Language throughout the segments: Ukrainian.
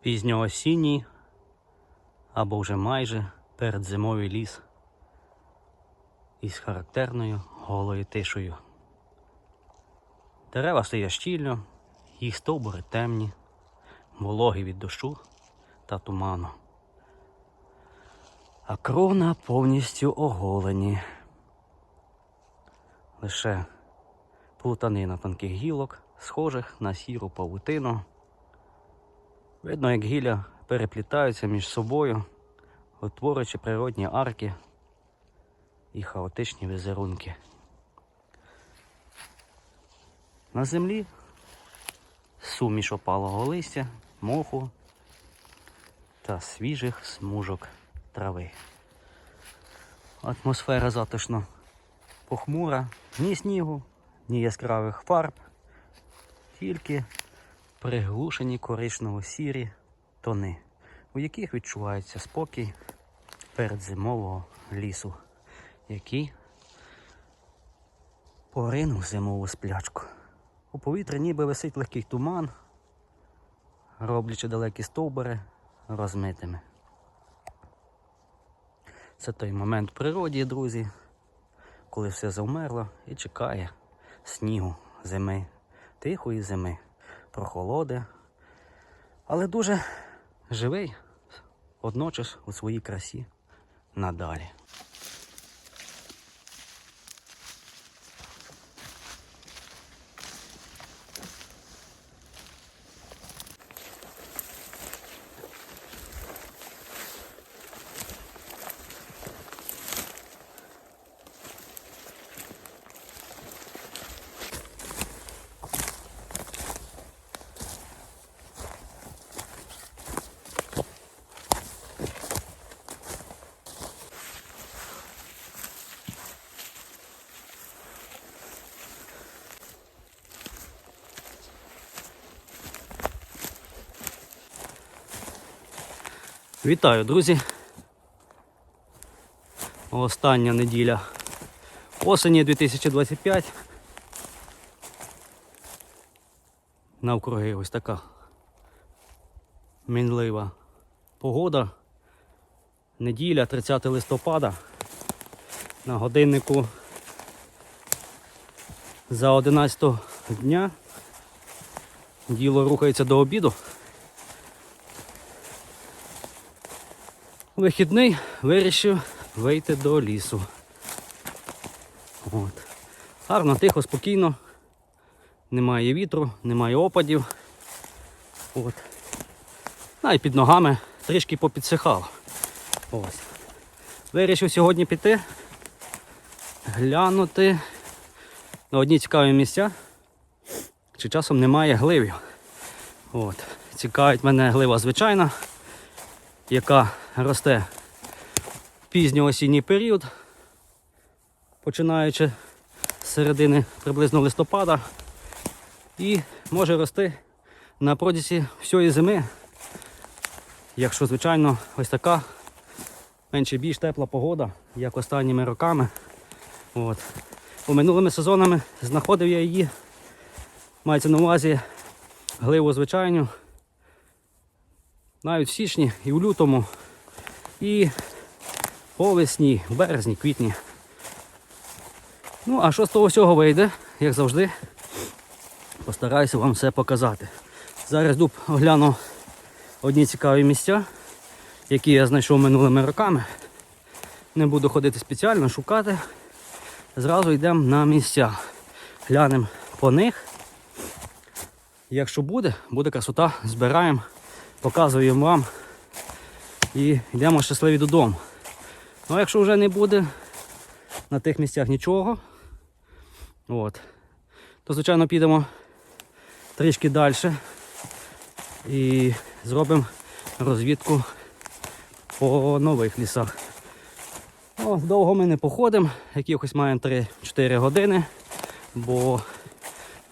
Пізньоосінній або вже майже передзимовий ліс із характерною голою тишею. Дерева стоять щільно, їх стовбури темні, вологі від дощу та туману. А крона повністю оголені. Лише плутанина тонких гілок, схожих на сіру павутину. Видно, як гілля переплітаються між собою, утворюючи природні арки і хаотичні візерунки. На землі суміш опалого листя, моху та свіжих смужок трави. Атмосфера затишно похмура, ні снігу, ні яскравих фарб, тільки приглушені коричнево-сірі тони, у яких відчувається спокій передзимового лісу, який поринув зимову сплячку. У повітрі ніби висить легкий туман, роблячи далекі стовбури розмитими. Це той момент в природі, друзі, коли все завмерло і чекає снігу, зими, тихої зими, прохолоди, але дуже живий, одночас у своїй красі надалі. Вітаю, друзі! Остання неділя осені 2025. Навкруги ось така мінлива погода. Неділя, 30 листопада. На годиннику за 11 дня. Діло рухається до обіду. Вихідний вирішив вийти до лісу. От. Гарно, тихо, спокійно. Немає вітру, немає опадів. От. А і під ногами трішки попідсихало. Ось. Вирішив сьогодні піти, глянути на одні цікаві місця. Чи часом немає гливів. От. Цікавить мене глива звичайна, яка росте в пізньоосінній період, починаючи з середини приблизно листопада, і може рости на протязі всієї зими, якщо, звичайно, ось така менше більш тепла погода, як останніми роками. От. У минулими сезонами знаходив я її, мається на увазі гливу звичайну, навіть в січні і в лютому, і по весні, березні, квітні. Ну, а що з того всього вийде, як завжди, постараюся вам все показати. Зараз дуб огляну одні цікаві місця, які я знайшов минулими роками. Не буду ходити спеціально, шукати. Зразу йдемо на місця. Глянемо по них. Якщо буде, буде красота, збираємо, показуємо вам і йдемо щасливі додому. Ну а якщо вже не буде на тих місцях нічого, от, то звичайно підемо трішки далі і зробимо розвідку по нових лісах. О, довго ми не походимо, якихось маємо 3-4 години, бо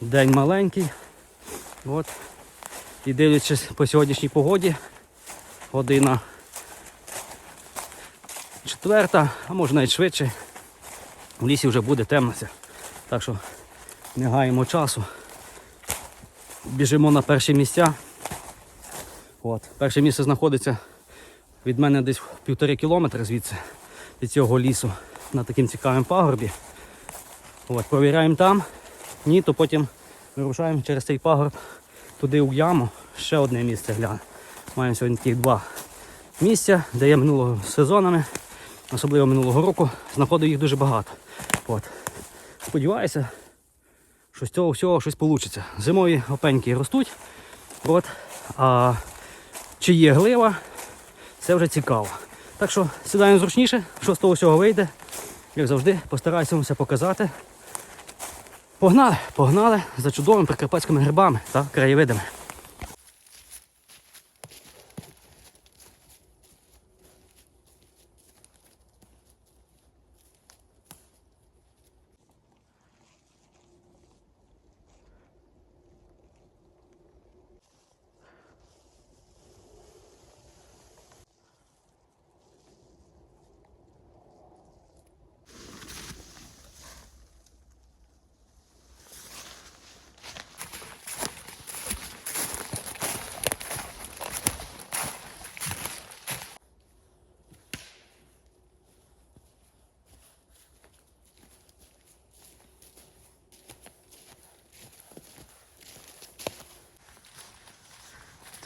день маленький. От. І дивлячись по сьогоднішній погоді, година четверта, а може навіть швидше, в лісі вже буде темнося. Так що не гаємо часу. Біжимо на перші місця. От. Перше місце знаходиться від мене десь півтори кілометри звідси, від цього лісу, на таким цікавим пагорбі. От, провіряємо там. Ні, то потім вирушаємо через цей пагорб туди у яму. Ще одне місце гляну. Маємо сьогодні таких два місця, де я минулого сезонами, особливо минулого року, знаходив їх дуже багато. От. Сподіваюся, що з цього всього щось вийде. Зимові опеньки ростуть. От. А чи є глива, це вже цікаво. Так що сідаємо зручніше, що з того всього вийде. Як завжди, постараюся вам все показати. Погнали, погнали за чудовими прикарпатськими грибами та краєвидами.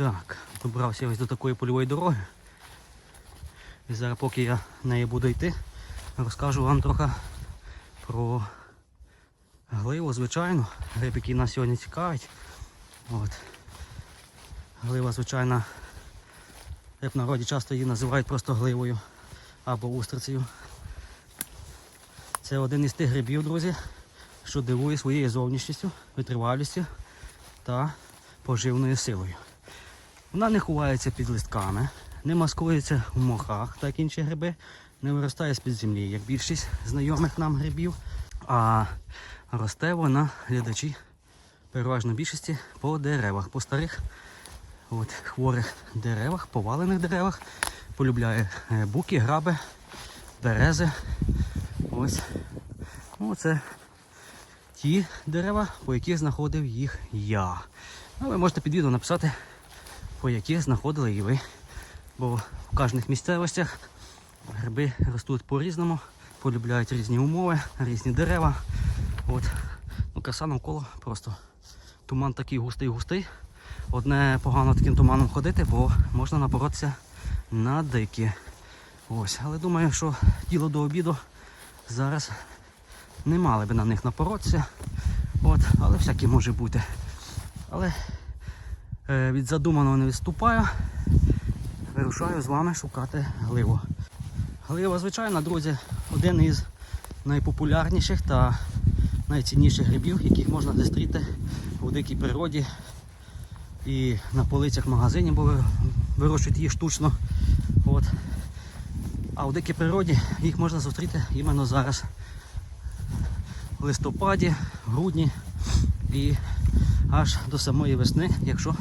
Так, добрався ось до такої польової дороги. І зараз, поки я нею буду йти, розкажу вам трохи про гливу, звичайно. Гриб, який нас сьогодні цікавить. От. Глива, звичайно, як в народі часто її називають просто гливою або устрицею. Це один із тих грибів, друзі, що дивує своєю зовнішністю, витривалістю та поживною силою. Вона не ховається під листками, не маскується в мохах, так інші гриби, не виростає з-під землі, як більшість знайомих нам грибів. А росте вона, глядачі, переважно більшості по деревах, по старих от, хворих деревах, повалених деревах. Полюбляє е, буки, граби, берези. Ось. Оце ті дерева, по яких знаходив їх я. Ну, ви можете під відео написати, по яких знаходили і ви. Бо в кожних місцевостях гриби ростуть по-різному, полюбляють різні умови, різні дерева. От. Ну, краса навколо просто туман такий густий-густий. Одне погано таким туманом ходити, бо можна напоротися на дикі. Ось. Але думаю, що діло до обіду зараз не мали би на них напоротися. От. Але всяке може бути. Але від задуманого не відступаю. Вирушаю з вами шукати гливу. Глива, звичайно, друзі, один із найпопулярніших та найцінніших грибів, яких можна зустріти у дикій природі і на полицях магазинів, бо вирощують їх штучно. От. А у дикій природі їх можна зустріти іменно зараз. В листопаді, грудні і аж до самої весни, якщо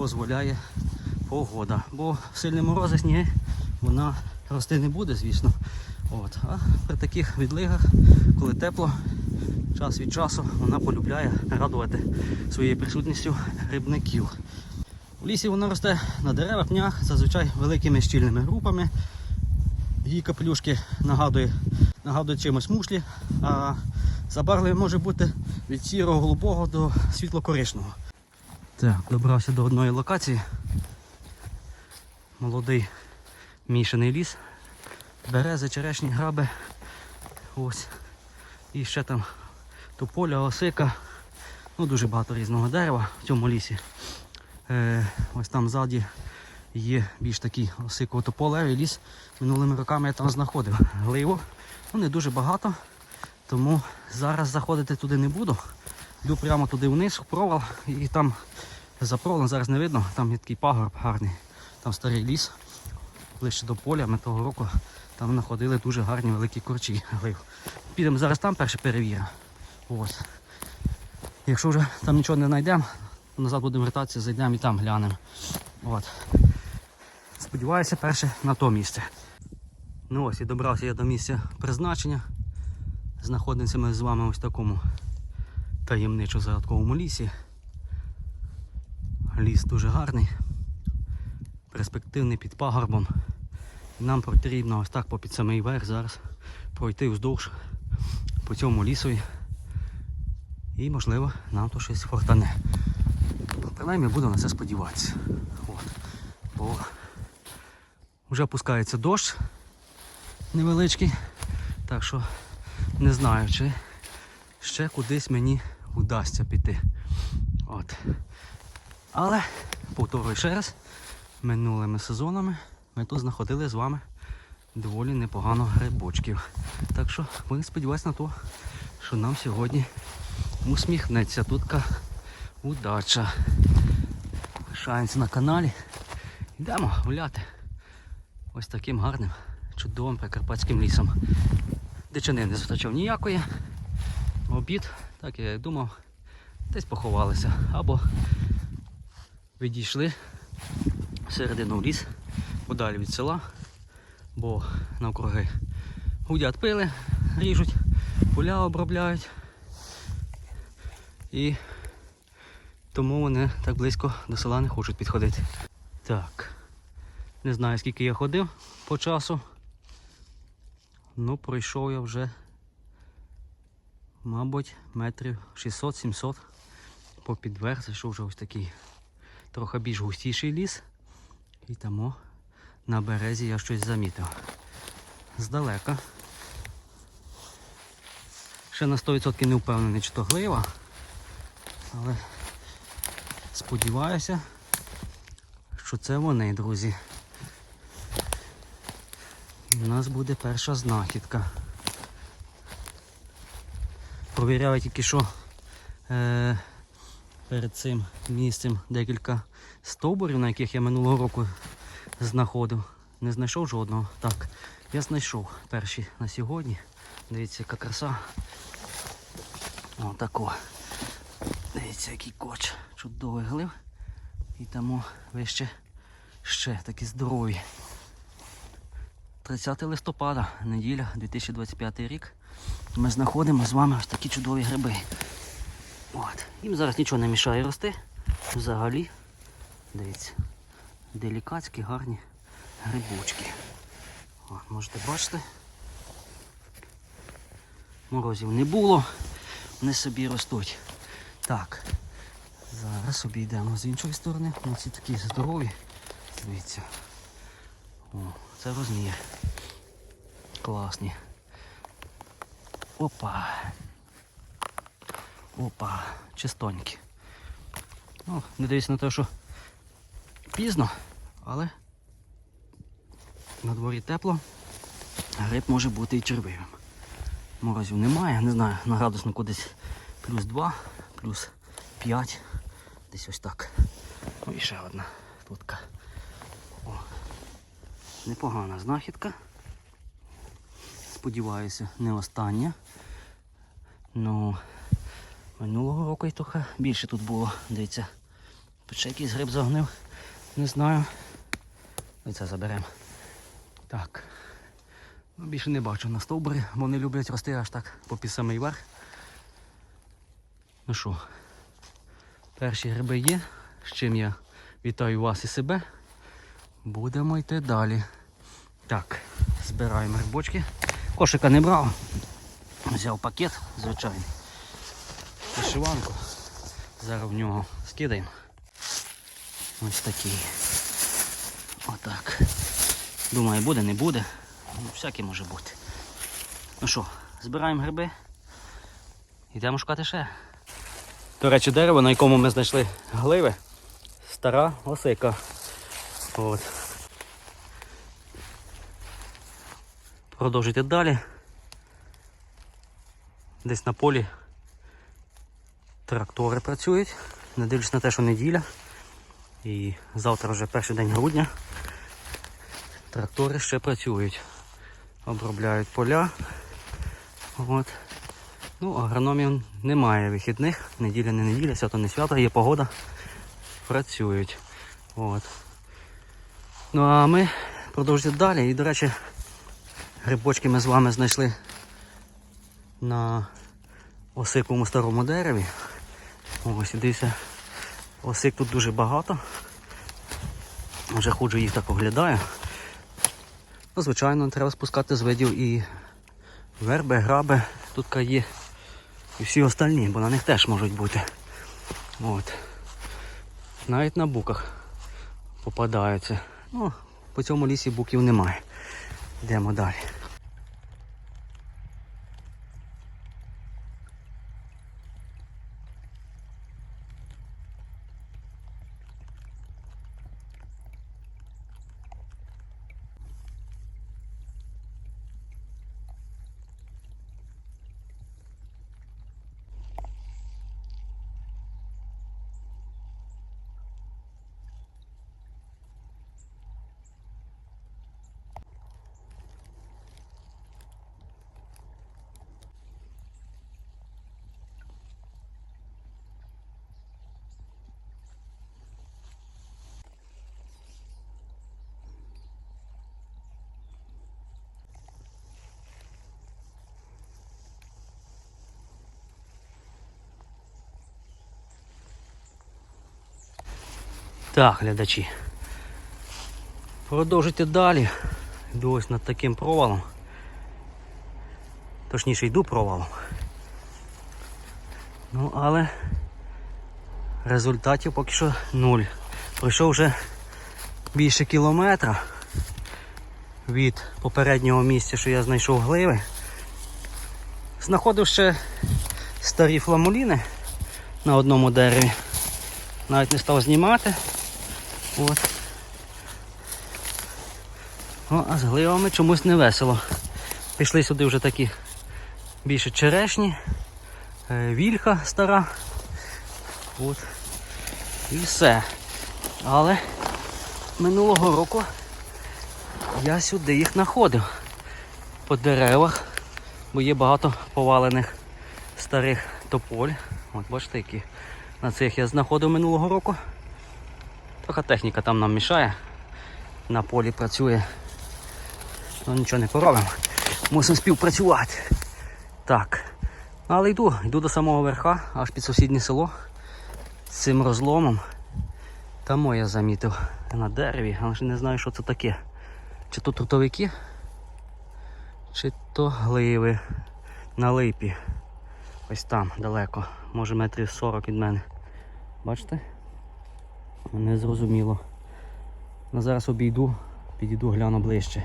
дозволяє погода. Бо сильні морози сніги вона рости не буде, звісно. От. А при таких відлигах, коли тепло, час від часу вона полюбляє радувати своєю присутністю грибників. У лісі вона росте на деревах, пнях, зазвичай великими щільними групами. Її капелюшки нагадує, нагадують чимось мушлі, а забарвлення може бути від сірого голубого до світло-коричного. Так, добрався до одної локації. Молодий мішаний ліс. Берези, черешні, граби. Ось. І ще там тополя, осика. Ну, дуже багато різного дерева в цьому лісі. Е, ось там ззаді є більш такий осиково-тополевий ліс. Минулими роками я там знаходив гливу. Ну, не дуже багато, тому зараз заходити туди не буду. Йду прямо туди вниз, в провал, і там за провалом зараз не видно, там є такий пагорб гарний, там старий ліс, ближче до поля. Ми того року там знаходили дуже гарні великі корчі. Підемо зараз там перше перевіримо. Ось. Якщо вже там нічого не знайдемо, то назад будемо вертатися, зайдемо і там глянемо. От. Сподіваюся, перше на то місце. Ну ось і добрався я до місця призначення. Знаходимося ми з вами ось в такому таємничо загадковому лісі. Ліс дуже гарний. перспективний під пагорбом. Нам потрібно ось так попід самий верх зараз пройти вздовж по цьому лісові. І можливо нам то щось фортане. Принаймні буду на це сподіватися. От. Бо вже опускається дощ невеличкий. Так що не знаю, чи ще кудись мені вдасться піти. От. Але, повторюю ще раз, минулими сезонами ми тут знаходили з вами доволі непогано грибочків. Так що будемо сподіватися на те, що нам сьогодні усміхнеться тутка удача. Лишаємося на каналі. Йдемо гуляти ось таким гарним, чудовим прикарпатським лісом. Дичини не зустрічав ніякої. Обід, так я думав, десь поховалися. Або відійшли всередину в ліс, подалі від села, бо навкруги гудять пили, ріжуть, поля обробляють. І тому вони так близько до села не хочуть підходити. Так. Не знаю скільки я ходив по часу. Ну, пройшов я вже, мабуть, метрів 600-700 по підверх. Зайшов вже ось такий трохи більш густіший ліс. І тому на березі я щось замітив. Здалека. Ще на 100% не впевнений, чи то глива, але сподіваюся, що це вони, друзі. У нас буде перша знахідка. Провіряв я тільки що е, перед цим місцем декілька стовбурів, на яких я минулого року знаходив. Не знайшов жодного. Так, я знайшов перші на сьогодні. Дивіться, яка краса. Отако. Дивіться, який коч. Чудовий глив. І тому вище ще такі здорові. 30 листопада, неділя, 2025 рік. Ми знаходимо з вами ось такі чудові гриби. От. Їм зараз нічого не мішає рости. Взагалі, дивіться, делікатські гарні грибочки. От, можете бачити. Морозів не було, вони собі ростуть. Так, зараз обійдемо з іншої сторони. Ось ці такі здорові. Дивіться. О, це розмір. Класні. Опа. Опа, чистонькі. Ну, не дивіться на те, що пізно, але на дворі тепло. Гриб може бути і червивим. Морозів немає, не знаю, на градуснику десь плюс 2, плюс 5. Десь ось так. Ну і ще одна тутка. О, непогана знахідка. Сподіваюся, не остання. Ну, минулого року і трохи більше тут було. Дивіться. Тут якийсь гриб загнив. Не знаю. Це заберемо. Так. Ну, більше не бачу на стовбурі, бо вони люблять рости аж так по самий верх. Ну що, перші гриби є, з чим я вітаю вас і себе. Будемо йти далі. Так, збираємо грибочки. Кошика не брав. Взяв пакет, звичайний. Вишиванку. Зараз в нього скидаємо. Ось такий. Отак. Думаю, буде, не буде. Ну, всяке може бути. Ну що, збираємо гриби. Йдемо шукати ще. До речі, дерево, на якому ми знайшли гливи, стара осика. От. Продовжуйте далі. Десь на полі трактори працюють, не дивлячись на те, що неділя. І завтра вже перший день грудня. Трактори ще працюють. Обробляють поля. От. Ну, агрономів немає вихідних. Неділя не неділя, свято не свято, є погода. Працюють. От. Ну а ми продовжуємо далі. І, до речі, грибочки ми з вами знайшли на осиковому старому дереві. Ось дивіться, осик тут дуже багато. Вже ходжу їх так оглядаю. Ну, звичайно, треба спускати з видів і верби, граби, тут є і всі остальні, бо на них теж можуть бути. От. Навіть на буках попадаються. Ну, по цьому лісі буків немає. Йдемо далі. Так, глядачі. Продовжуйте далі. Йду ось над таким провалом. Точніше йду провалом. Ну, але результатів поки що нуль. Пройшов вже більше кілометра від попереднього місця, що я знайшов гливи. Знаходив ще старі фламуліни на одному дереві. Навіть не став знімати. От. О, а з гливами чомусь не весело. Пішли сюди вже такі більше черешні, е, вільха стара. От. І все. Але минулого року я сюди їх знаходив по деревах, бо є багато повалених старих тополь. От бачите, які на цих я знаходив минулого року. Трохи техніка там нам мішає. На полі працює. Ну нічого не поробимо. Мусимо співпрацювати. Так. Але йду, йду до самого верха, аж під сусіднє село. З цим розломом. Там я замітив на дереві, але ж не знаю, що це таке. Чи то трутовики, чи то гливи на липі. Ось там далеко. Може метрів 40 від мене. Бачите? Не зрозуміло. Зараз обійду, підійду, гляну ближче.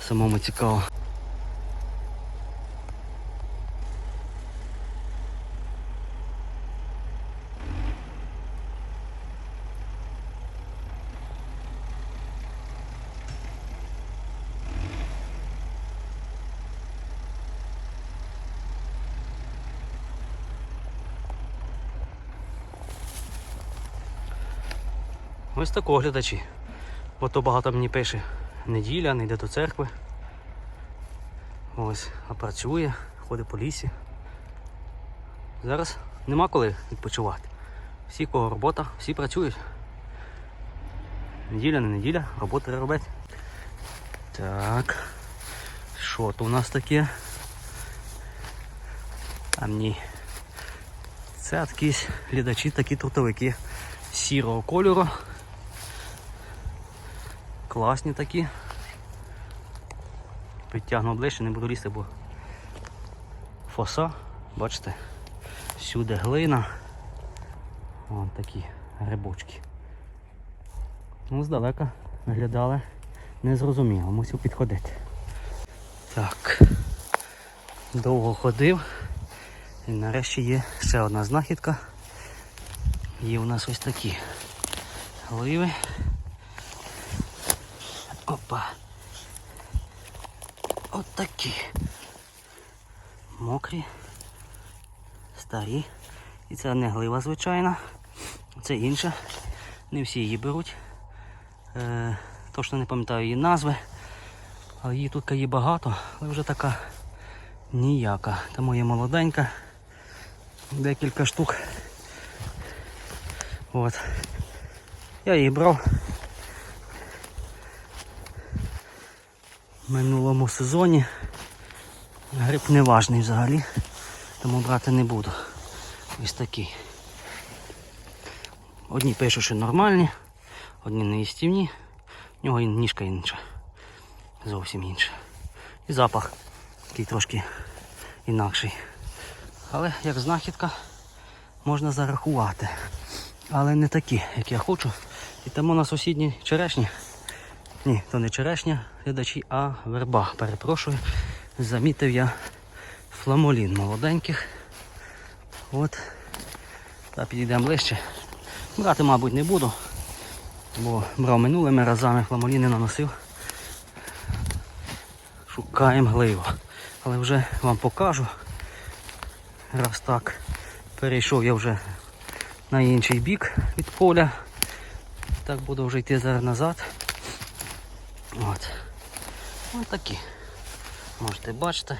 Самому цікаво. Ось тако глядачі. Бо то багато мені пише. Неділя, не йде до церкви. Ось, а працює, ходить по лісі. Зараз нема коли відпочивати. Всі, кого робота, всі працюють. Неділя, не неділя, робота треба робити. Так. Що то у нас таке? А ні. Це якісь глядачі, такі трутовики сірого кольору. Класні такі. Підтягну ближче, не буду лізти, бо фоса, бачите, всюди глина. Вон такі грибочки. Ну, здалека виглядали незрозуміло, мусив підходити. Так, довго ходив. І нарешті є ще одна знахідка. Є у нас ось такі гливи. Опа. От такі. Мокрі, старі. І це не глива, звичайна. Це інша. Не всі її беруть. Е, точно не пам'ятаю її назви. Але її тут є багато, але вже така ніяка. Тому є молоденька. Декілька штук. От. Я її брав в минулому сезоні. Гриб не важний взагалі, тому брати не буду. Ось такий. Одні пишуть, що нормальні, одні неїстівні, в нього ніжка інша. Зовсім інша. І запах такий трошки інакший. Але як знахідка можна зарахувати. Але не такі, як я хочу. І тому на сусідній черешні. Ні, то не черешня, глядачі, а верба. Перепрошую. Замітив я фламолін молоденьких. От. Та підійдемо ближче. Брати, мабуть, не буду, бо брав минулими разами, фламоліни наносив. Шукаємо гливу. Але вже вам покажу. Раз так перейшов я вже на інший бік від поля. Так буду вже йти зараз назад. От. Ось такі. Можете бачити.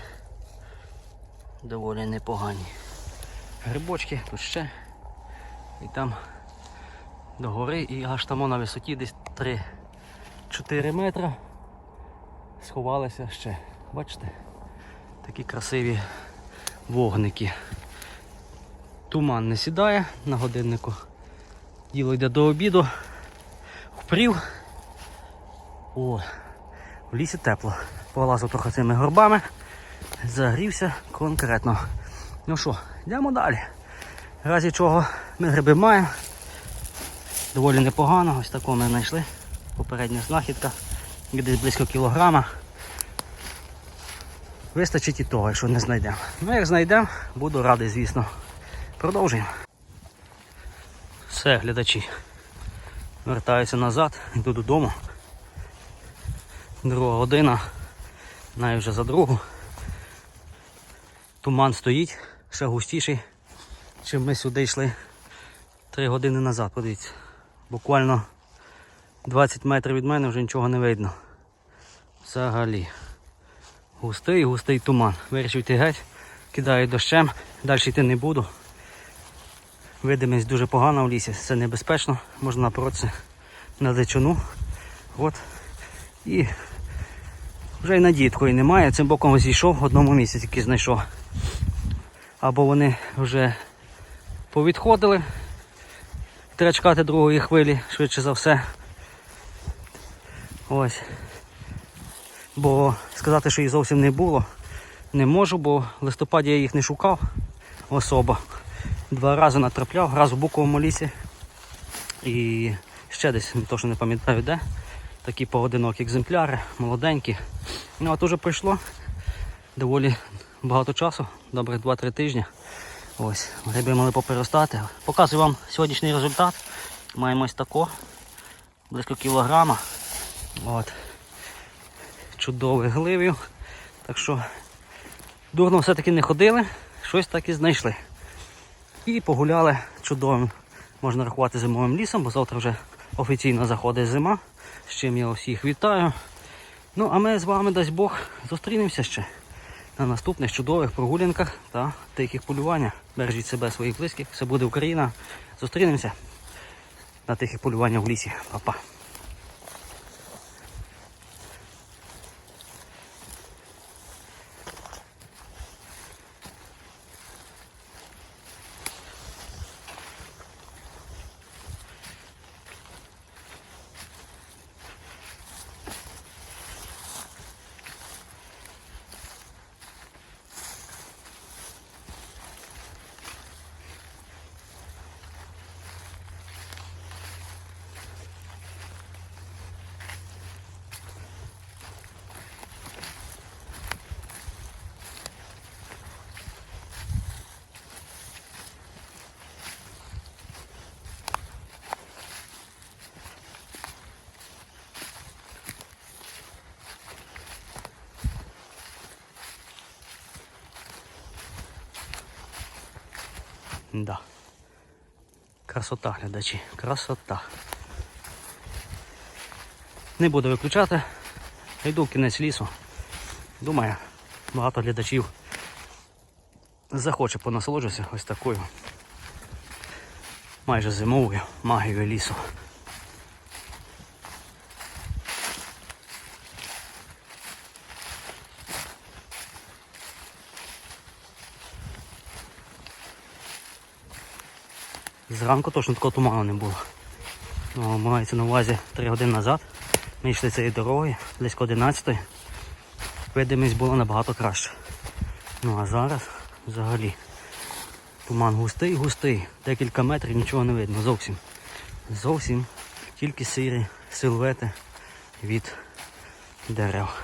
Доволі непогані. Грибочки тут ще. І там до гори і аж там на висоті десь 3-4 метри сховалися ще. Бачите? Такі красиві вогники. Туман не сідає на годиннику. Діло йде до обіду. Впрів. О, в лісі тепло. Полазив трохи цими горбами. Загрівся конкретно. Ну що, йдемо далі. В разі чого ми гриби маємо. Доволі непогано. Ось такого ми знайшли. Попередня знахідка. Десь близько кілограма. Вистачить і того, якщо не знайдемо. Ну як знайдемо, буду радий, звісно. Продовжуємо. Все, глядачі. Вертаюся назад, йду додому. Друга година, навіть вже за другу. Туман стоїть, ще густіший, чим ми сюди йшли три години назад. Подивіться. Буквально 20 метрів від мене вже нічого не видно. Взагалі. Густий, густий туман. Вирішив йти геть, кидаю дощем, далі йти не буду. Видимість дуже погана в лісі, це небезпечно, можна напоротися на дичину. От. І вже й надії такої немає. Цим боком зійшов, в одному місці тільки знайшов. Або вони вже повідходили. Треба другої хвилі, швидше за все. Ось. Бо сказати, що їх зовсім не було, не можу, бо в листопаді я їх не шукав особо. Два рази натрапляв, раз у буковому лісі і ще десь, не то що не пам'ятаю де. Такі поодинокі екземпляри, молоденькі. Ну от уже пройшло доволі багато часу, добре 2-3 тижні. Ось, гриби мали поперестати. Показую вам сьогоднішній результат. Маємо ось тако, близько кілограма. От. Чудових гливів. Так що дурно все-таки не ходили, щось так і знайшли. І погуляли чудовим, можна рахувати зимовим лісом, бо завтра вже офіційно заходить зима, з чим я усіх вітаю. Ну, а ми з вами, дасть Бог, зустрінемося ще на наступних чудових прогулянках та тихих полюваннях. Бережіть себе, своїх близьких, все буде Україна. Зустрінемося на тихих полюваннях в лісі. Па-па. Да. Красота, глядачі, красота. Не буду виключати. Йду в кінець лісу. Думаю, багато глядачів захоче понасолоджуватися ось такою майже зимовою магією лісу. Зранку точно такого туману не було. Ну, мається на увазі 3 години назад. Ми йшли цією дорогою, близько 11-ї. Видимість була набагато краще. Ну а зараз взагалі туман густий, густий. Декілька метрів нічого не видно зовсім. Зовсім тільки сірі силуети від дерев.